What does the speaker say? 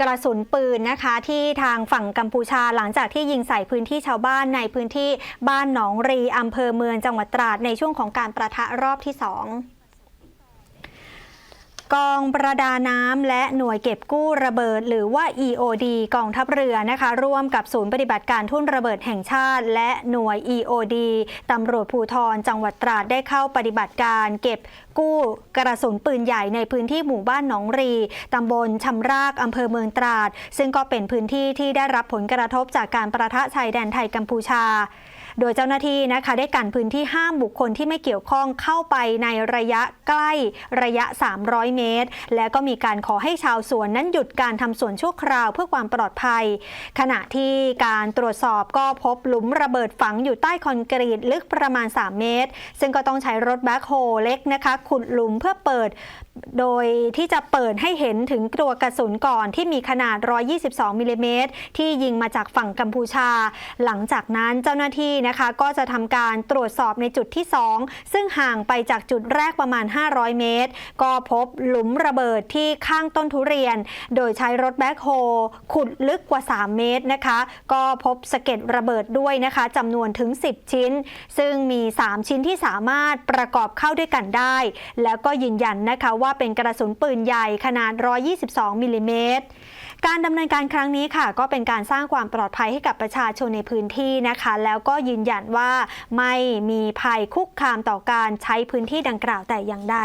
กระสุนปืนนะคะที่ทางฝั่งกัมพูชาหลังจากที่ยิงใส่พื้นที่ชาวบ้านในพื้นที่บ้านหนองรีอำเภอเมืองจังหวัดตราดในช่วงของการประทะรอบที่สอง กองประดาน้ำและหน่วยเก็บกู้ระเบิด หรือว่า EOD กองทัพเรือนะคะ ร่วมกับศูนย์ปฏิบัติการทุ่นระเบิดแห่งชาติ และหน่วย EOD ตำรวจภูธรจังหวัดตราดได้เข้าปฏิบัติการเก็บกู้กระสุนปืนใหญ่ในพื้นที่หมู่บ้านหนองรีตำบลชำรากอำเภอเมืองตราด ซึ่งก็เป็นพื้นที่ที่ได้รับผลกระทบจากการประทะชายแดนไทยกัมพูชา โดยเจ้าหน้าที่นะคะได้กันพื้นที่ห้ามบุคคลที่ไม่เกี่ยวข้องเข้าไปในระยะใกล้ระยะ 300 เมตร และก็มีการขอให้ชาวสวนนั้นหยุดการทำสวนชั่วคราวเพื่อความปลอดภัย ขณะที่การตรวจสอบก็พบหลุมระเบิดฝังอยู่ใต้คอนกรีตลึกประมาณ 3 เมตร ซึ่งก็ต้องใช้รถแบ็คโฮเล็กนะคะ ขุดหลุมเพื่อเปิด โดยที่จะเปิดให้เห็นถึงตัวกระสุนก่อนที่มีขนาด 122มิลลิเมตรที่ยิงมาจากฝั่งกัมพูชา หลังจากนั้นเจ้าหน้าที่นะคะก็จะทำการตรวจสอบในจุดที่ 2 ซึ่งห่างไปจากจุดแรกประมาณ 500 เมตร ก็พบหลุมระเบิดที่ข้างต้นทุเรียน โดยใช้รถแบ็คโฮขุดลึกกว่า 3 เมตรนะคะ ก็พบสะเก็ดระเบิดด้วยนะคะจำนวนถึง 10 ชิ้น ซึ่งมี 3 ชิ้นที่สามารถประกอบเข้าด้วยกันได้ แล้วก็ยืนยันนะคะว่าาเป็นกระสุนปืนใหญ่ขนาด 122 มิลลิเมตรการดำเนินการครั้งนี้ค่ะ ก็เป็นการสร้างความปลอดภัยให้กับประชาชนในพื้นที่นะคะ แล้วก็ยืนยันว่าไม่มีภัยคุกคามต่อการใช้พื้นที่ดังกล่าวแต่อย่างใด